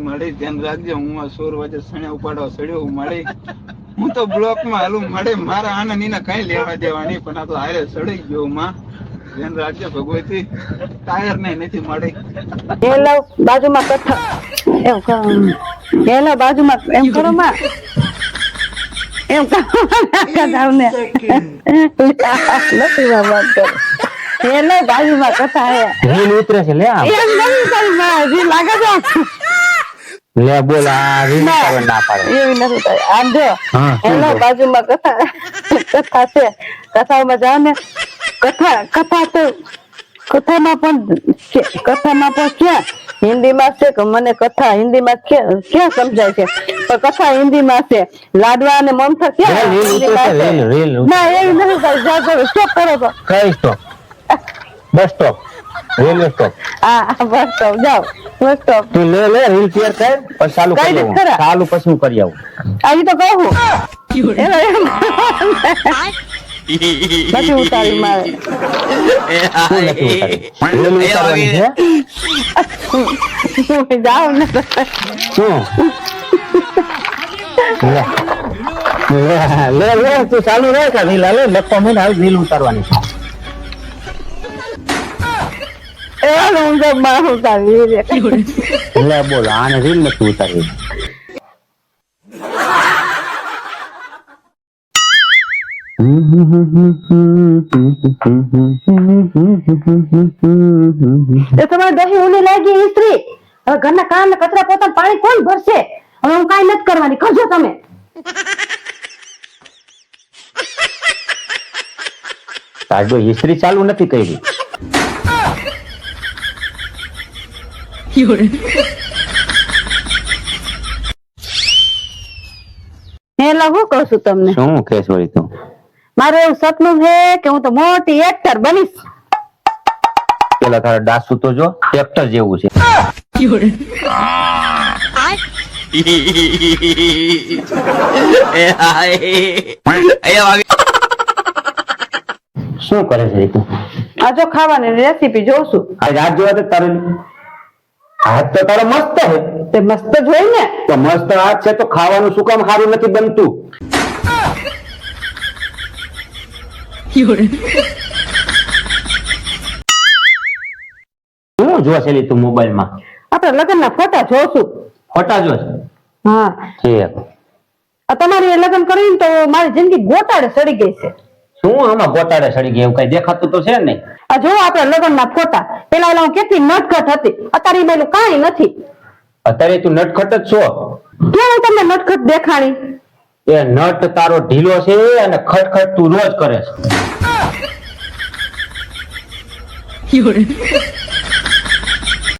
મળી ધ્યાન રાખજો હું આ સોર વચ્ચે સણ્યા ઉપાડવા સડ્યો હું મળી હું તો બ્લોકમાં હાલું મળે મારા આને નીને કઈ લેવા દેવા નહીં પણ આ તો હારે સડી ગયો માં. ધ્યાન રાખજો ભગવતી. ટાયર ને નથી મળી હેલો બાજુમાં કથા એમ કરો હેલો બાજુમાં એમ કરો માં. એમ કરો કથાવને નથી વાત કરો હેલો બાજુમાં કથા હે. રીલ ઉતરે છે લે એમ નથી તારી માં. હજી લાગે છે. લે બોલ આ રીલ ના પાડે. એવી નથી આમ જો કહો? બાજુમાં કથા કથા છે. કથામાં જાઓ ને કથા કથા તો કથામાં પણ છે કથામાં પણ ક્યાં હિન્દીમાં છે કે મને કથા હિન્દીમાં ક્યાં સમજાય છે? પણ કથા હિન્દીમાં છે. લાડવા અને મમતા ક્યાં. ના એવી નથી થાય જાઓ સ્ટોપ કરો તો. કઈ stop bus stop railway stop હા બસ સ્ટોપ જાઓ. તું લે લે રીલ શેર કર પછી ચાલુ કરી દઉં આવું? ચાલુ પછી હું કરી આવું. આવી તો કહું નથી ઉતારી મારે. ને. શું? લે. લે લે લે તું ચાલુ રહે કે રીલ હાલે લખો મેં હાલ રીલ ઉતારવાની છે. એનો હું જો બાર ઉતારી રે. લે બોલ આને રીલ નથી ઉતારવી એ તમારે દહીં ઊની લાગી ઈ સ્ત્રી હવે ઘરના કામ ને કચરા પોતાનું પાણી કોણ ભરશે હવે હું કઈ નથી કરવાની કરજો તમે સાજો ઇસ્ત્રી ચાલુ નથી કરી એટલે હું કહું છું તમને. શું કેસ વળી તું? મારે એવું સપનું છે કે હું તો મોટી એક્ટર બનીશ. પેલા તારા ડાસુ તો જો એક્ટર જેવું છે. શું કરે છે તું? આ જો ખાવાની રેસીપી જોઉં છું. આ રાત જોવા તો તારે હાથ તો તારો મસ્ત છે તે મસ્ત જોઈ ને? તો મસ્ત હાથ છે તો ખાવાનું શું કામ સારું નથી બનતું? શું જોશે લી તું મોબાઈલમાં આપણે લગ્નના ફોટા જોશું. ફોટા જોશ? હા. ઠીક. આ તમારી લગ્ન કરીને તો મારી જિંદગી ગોટાળે સડી ગઈ છે. શું આમાં ગોટાળે સડી ગઈ? એવું કઈ દેખાતું તો છે નહીં? આ જો આપણે લગ્નના ફોટા. પેલા એલા હું કેટલી નટખટ હતી. અત્યારે મેલું કાંઈ નથી. અત્યારે તું નટખટ જ છો? કેમ હું તમને નટખટ દેખાણી? એ નટ તારો ઢીલો છે અને ખટખટ તું રોજ કરે છે.